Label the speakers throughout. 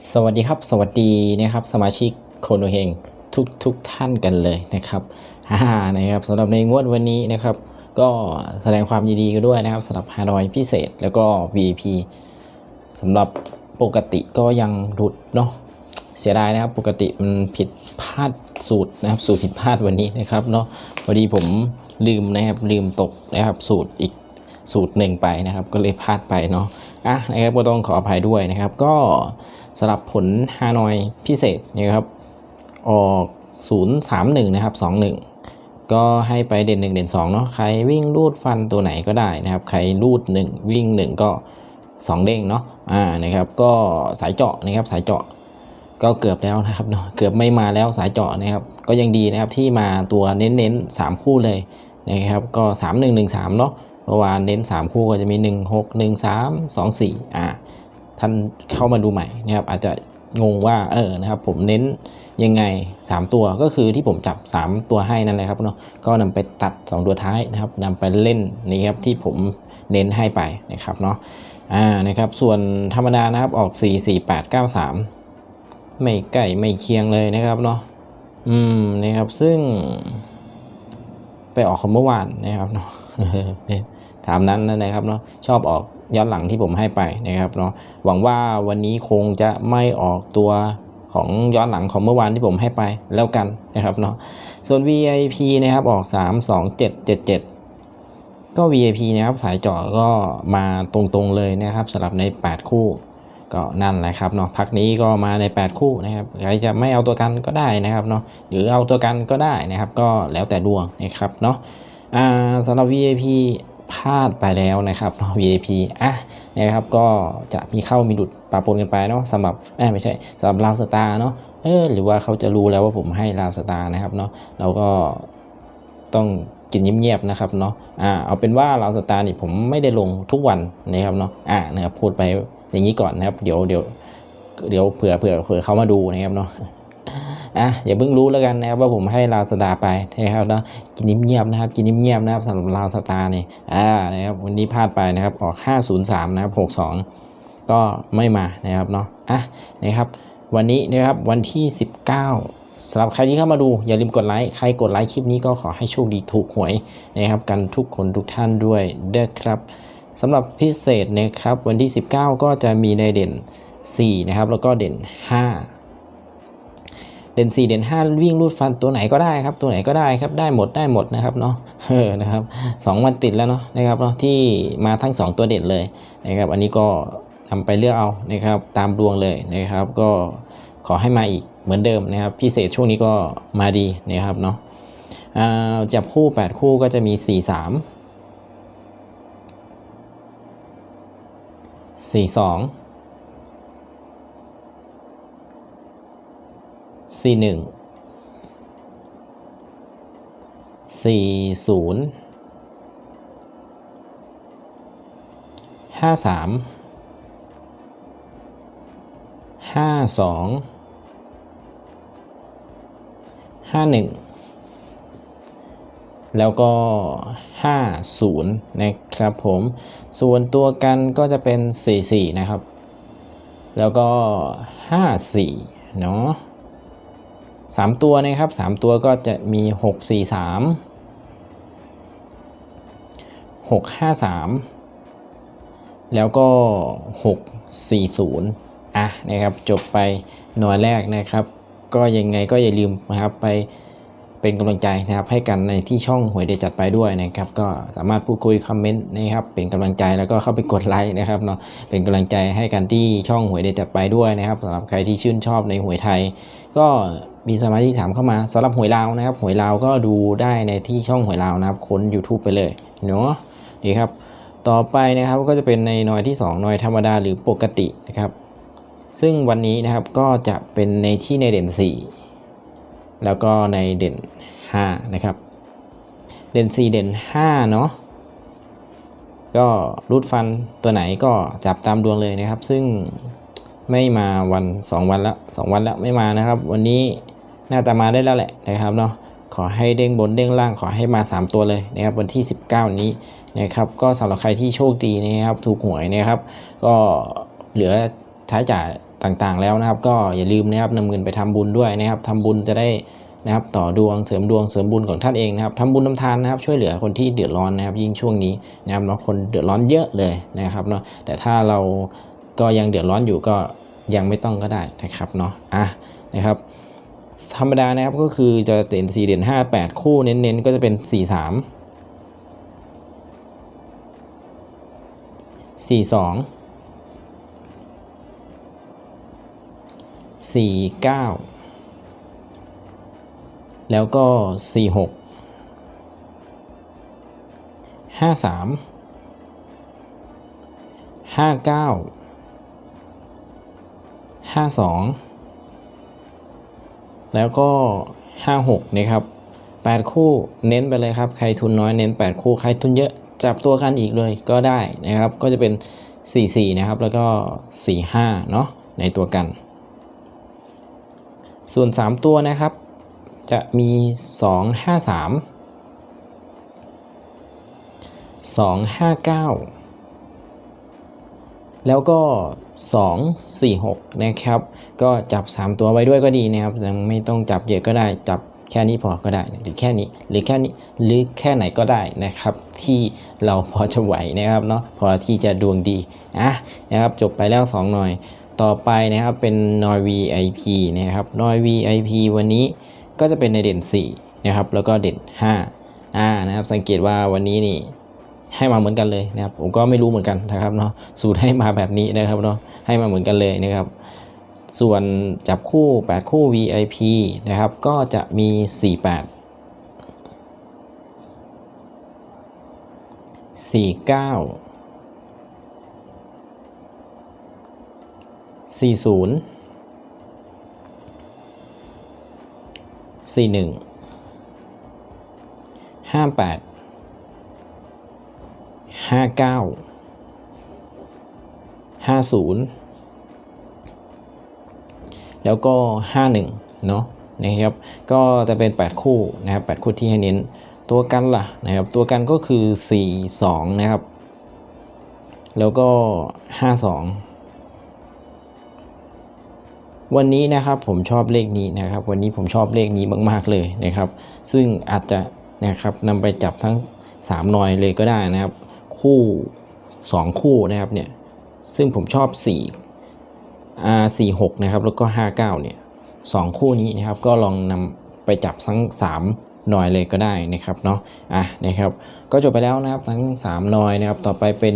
Speaker 1: สวัสดีครับ สวัสดีนะครับสมาชิกโคโนเฮงทุกทุกท่านกันเลยนะครับฮ่านะครับสำหรับในงวดวันนี้นะครับ ก็แสดงความยินดีกันด้วยนะครับสำหรับฮานอยพิเศษแล้วก็ VIP สำหรับปกติก็ยังหลุดเนาะเสียดายนะครับ ปกติมันผิดพลาดสูตรนะครับ สูตรผิดพลาดวันนี้นะครับเนาะพอดีผมลืมนะครับลืมตกนะครับสูตรอีกสูตรหนึ่งไปนะครับ ก็เลยพลาดไปเนาะ อะนะครับก็ต้องขออภัยด้วยนะครับ ก็สำหรับผลฮานอยพิเศษนะครับ ออก 031 นะครับ 21 ก็ให้ไปเด่น 1 เด่น2เนาะใครวิ่งรูดฟันตัวไหนก็ได้นะครับ ใครรูด 1 วิ่ง 1 ก็ 2 เด้งเนาะอ่านะครับ ก็สายเจาะนะครับสายเจาะก็เกือบแล้วนะครับเนาะเกือบไม่มาแล้วสายเจาะนะครับ ก็ยังดีนะครับที่มาตัวเน้นๆ3คู่เลยนะครับ ก็ 3 1 1 3 เนาะ เมื่อวานเน้น 3 คู่ก็จะมี 1 6 1 3 2 4อ่าท่านเข้ามาดูใหม่นะครับอาจจะงงว่าเออนะครับผมเน้นยังไง 3 ตัวก็คือที่ผมจับ 3 ตัวให้นั่นแหละครับเนาะก็นำไปตัด 2 ตัวท้ายนะครับนำไปเล่นนี่ครับที่ผมเน้นให้ไปนะครับเนาะอ่านะครับส่วนธรรมดานะครับออก 4 4 8 9 3 ไม่ใกล้ไม่เคียงเลยนะครับเนาะอืมนะครับซึ่ง ไปออกของเมื่อวานนะครับเนาะถามนั้นนะครับเนาะชอบออกย้อนหลังที่ผมให้ไปนะครับเนาะหวังว่าวันนี้คงจะไม่ออกตัวของย้อนหลังของเมื่อวานที่ผมให้ไปแล้วกันนะครับเนาะส่วน VIP นะครับออก 3 2 7 7 7 ก็ VIP นะครับสายจาะก็มาตรงๆเลยนะครับสำหรับใน 8 คู่ ก็นั่นแหละครับเนาะพักนี้ก็มาใน 8 คู่นะครับใครจะไม่เอาตัวกันก็ได้นะครับเนาะหรือเอาตัวกันก็ได้นะครับ ก็แล้วแต่ดวงนะครับเนาะอ่าสำหรับ VIP พลาดไปแล้วนะครับเนาะ VIP อะนะครับก็จะมีเข้ามีหลุดปะปนกันไปเนาะสำหรับไม่ใช่สำหรับลาวสตาร์เนาะเออหรือว่าเขาจะรู้แล้วว่าผมให้ลาวสตาร์นะครับเนาะเราก็ต้องกินเงียบๆนะครับเนาะอ่าเอาเป็นว่าลาวสตาร์นี่ผมไม่ได้ลงทุกวันนะครับเนาะอ่านะครับพูดไป อย่างนี้ก่อนนะครับ เดี๋ยวเดี๋ยวเดี๋ยวเผื่อเผื่อเผื่อเขามาดูนะครับเนาะอะอย่าเพิ่งรู้แล้วกันนะครับว่าผมให้ลาวสตาไปนะครับเนาะกินเงียบนะครับ กินเงียบนะครับสำหรับลาวสตาร์นี่ยอ่านะครับวันนี้พลาดไปนะครับออก 503 นะครับ 62 ก็ไม่มานะครับเนาะอะนะครับ วันนี้นะครับวันที่ 19สำหรับใครที่เข้ามาดูอย่าลืมกดไลค์ใครกดไลค์คลิปนี้ก็ขอให้โชคดีถูกหวยนะครับกันทุกคนทุกท่านด้วยเด้อครับ สำหรับพิเศษนะครับวันที่ 19 ก็จะมีในเด่น 4 นะครับ แล้วก็เด่น 5 เด่น 4 เด่น 5 วิ่งรูดฟันตัวไหนก็ได้ครับ ตัวไหนก็ได้ครับได้หมดได้หมดนะครับเนาะเออนะครับสองวันติดแล้วเนาะนะครับเนาะที่มาทั้ง 2 ตัวเด่นเลยนะครับ อันนี้ก็ทำไปเลือกเอานะครับ ตามดวงเลยนะครับ ก็ขอให้มาอีกเหมือนเดิมนะครับ พิเศษช่วงนี้ก็มาดีนะครับเนาะอ่าจับคู่ 8 คู่ก็จะมี 4 3 4 2สี่หนึ่งสี่ศูนย์ห้าสามห้าสองห้าหนึ่ง แล้วก็ห้าศูนย์นะครับผม ส่วนตัวกันก็จะเป็นสี่สี่นะครับ แล้วก็ห้าสี่เนาะสามตัวนะครับสามตัวก็จะมีหกสี่สามหกห้าสามแล้วก็หกสี่ศูนย์อะนะครับ จบไปหน่วยแรกนะครับ ก็ยังไงก็อย่าลืมนะครับไป เป็นกำลังใจนะครับให้กันในที่ช่องหวยเดจัดไปด้วยนะครับ ก็สามารถพูดคุยคอมเมนต์นะครับเป็นกำลังใจแล้วก็เข้าไปกดไลค์นะครับเนาะเป็นกำลังใจให้กันที่ช่องหวยเดจัดไปด้วยนะครับสำหรับใครที่ชื่นชอบในหวยไทย ก็มีสมาชิกถามเข้ามาสำหรับหวยลาวนะครับ หวยลาวก็ดูได้ในที่ช่องหวยลาวนะครับค้น YouTube ไปเลยเนาะนี่ครับต่อไปนะครับก็จะเป็นในหน่วยที่ 2 หน่วยธรรมดาหรือปกตินะครับ ซึ่งวันนี้นะครับก็จะเป็นในที่ในเด่น 4 แล้วก็ในเด่น 5 นะครับ เด่น 4 เด่น 5 เนาะก็รูดฟันตัวไหนก็จับตามดวงเลยนะครับ ซึ่งไม่มาวันสองวันล้วสองวันล้วไม่มานะครับ วันนี้น่าจะมาได้แล้วแหละนะครับเนาะขอให้เด้งบนเด้งล่างขอให้มา 3 ตัวเลยนะครับ วันที่ 19 นี้นะครับ ก็สำหรับใครที่โชคดีนะครับถูกหวยนะครับ ก็เหลือใช้จ่าย ต่างๆ แล้วนะครับ ก็อย่าลืมนะครับนำเงินไปทำบุญด้วยนะครับทำบุญจะได้นะครับต่อดวงเสริมดวงเสริมบุญของท่านเองนะครับทำบุญทำทานนะครับ ช่วยเหลือคนที่เดือดร้อนนะครับ ยิ่งช่วงนี้นะครับเนาะคนเดือดร้อนเยอะเลยนะครับเนาะแต่ถ้าเราก็ยังเดือดร้อนอยู่ก็ยังไม่ต้องก็ได้นะครับเนาะอะนะครับ ธรรมดานะครับก็คือจะเด่น4เด่น5 8 คู่เน้นๆ ก็จะเป็น 4 3 4 2 4 9 แล้วก็ 4 6 5 3 5 9 5 2 แล้วก็ 56 นะครับ 8 คู่เน้นไปเลยครับ ใครทุนน้อยเน้น 8 คู่ ใครทุนเยอะจับตัวกันอีกเลยก็ได้นะครับ ก็จะเป็น 44 นะครับ แล้วก็ 45 เนาะในตัวกัน ส่วน 3 ตัวนะครับ จะมี 2 5 3 2 5 9 แล้วก็ 2 4 6 นะครับ ก็จับ 3 ตัวไว้ด้วยก็ดีนะครับยังไม่ต้องจับเยอะก็ได้จับแค่นี้พอก็ได้หรือแค่นี้หรือแค่นี้หรือแค่ไหนก็ได้นะครับ ที่เราพอจะไหวนะครับเนาะพอที่จะดวงดีอะนะครับ จบไปแล้ว 2 หน่อย ต่อไปนะครับเป็นนอย VIP นะครับนอย VIP วันนี้ก็จะเป็นในเด่น 4 นะครับ แล้วก็เด่น5อ่านะครับ สังเกตว่าวันนี้นี่ให้มาเหมือนกันเลยนะครับ ผมก็ไม่รู้เหมือนกันนะครับเนาะสูตรให้มาแบบนี้นะครับเนาะให้มาเหมือนกันเลยนะครับ ส่วนจับคู่ 8 คู่ VIP นะครับ ก็จะมี 48 49 40 41 58ห้าเก้าห้าศูนย์แล้วก็ห้าหนึ่งเนาะนะครับก็จะเป็น 8 คู่นะครับ8คู่ที่ให้เน้นตัวกันล่ะนะครับตัวกันก็คือ 4 2 นะครับ แล้วก็ 5 2 วันนี้นะครับผมชอบเลขนี้นะครับ วันนี้ผมชอบเลขนี้มากๆเลยนะครับ ซึ่งอาจจะนะครับนำไปจับทั้ง3หน่อยเลยก็ได้นะครับ คู่ 2 คู่นะครับเนี่ยซึ่งผมชอบ4อ่า46นะครับแล้วก็ 59เนี่ย2คู่นี้นะครับก็ลองนำไปจับทั้ง 3หน่อยเลยก็ได้นะครับเนาะอะนะครับ ก็จบไปแล้วนะครับทั้ง3หน่อยนะครับ ต่อไปเป็น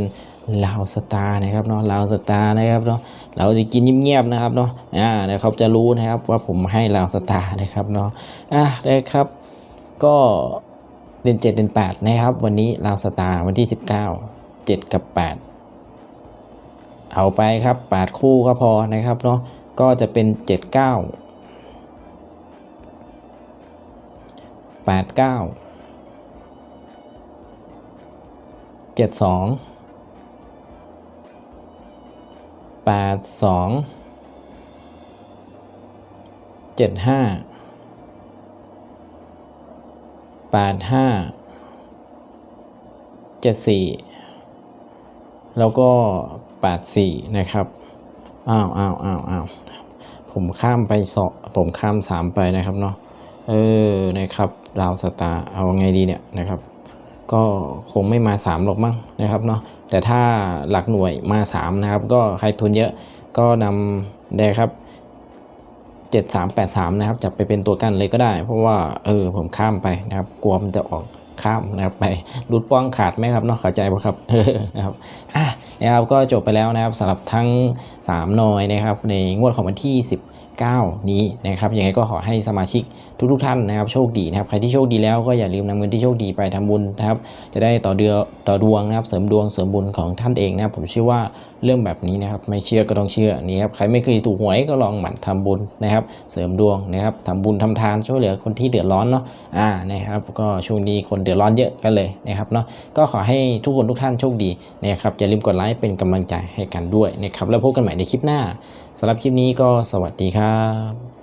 Speaker 1: ลาวสตาร์นะครับเนาะลาวสตาร์นะครับเนาะ เราจะกินเงียบๆนะครับเนาะอ่านะครับจะรู้นะครับว่าผมให้ลาวสตาร์นะครับเนาะอะได้ครับก็เดือน7เดือน8นะครับ วันนี้ลาวสตาร์วันที่19 7กับ8เอาไปครับ8คู่ก็พอนะครับเนาะก็จะเป็น7 9 8 9 7 2 8 2 7 5 แปดห้าเจ็ดสี่แล้วก็แปดสี่นะครับ อ้าวอ้าวอ้าวอ้าวผมข้ามไปสอผมข้ามสามไปนะครับเนาะ เออ นะครับดาวสตาร์เอาไงดีเนี่ยนะครับ ก็คงไม่มาสามหรอกมั้งนะครับเนาะแต่ถ้าหลักหน่วยมาสามนะครับ ก็ใครทุนเยอะก็นำได้ครับ 7383 นะครับจับไปเป็นตัวกันเลยก็ได้ เพราะว่าเออผมข้ามไปนะครับ กลัวมันจะออก ข้ามนะครับไปรุดป้องขาดไหมครับนาะเข้าใจป่ะครับนะครับอะนะครับก็จบไปแล้วนะครับสำหรับทั้ง 3 หน่อยนะครับในงวดของวันที่19นี้นะครับยังไงก็ขอให้สมาชิกทุกๆทท่านนะครับโชคดีนะครับใครที่โชคดีแล้วก็อย่าลืมนำเงินที่โชคดีไปทำบุญนะครับจะได้ต่อเดือต่อดวงนะครับเสริมดวงเสริมบุญของท่านเองนะครับผมเชื่อว่า เรื่องแบบนี้นะครับ ไม่เชื่อก็ต้องเชื่อนี่ครับใครไม่เคยถูกหวยก็ลองหมั่นทำบุญนะครับ เสริมดวงนะครับทำบุญทำทานช่วยเหลือคนที่เดือดร้อนเนาะอ่านะครับ ก็ช่วงนี้คนเดือดร้อนเยอะกันเลยนะครับเนาะก็ขอให้ทุกคนทุกท่านโชคดีนะครับอย่าลืมกดไลค์เป็นกำลังใจให้กันด้วยนะครับแล้วพบกันใหม่ในคลิปหน้าสำหรับคลิปนี้ก็สวัสดีครับ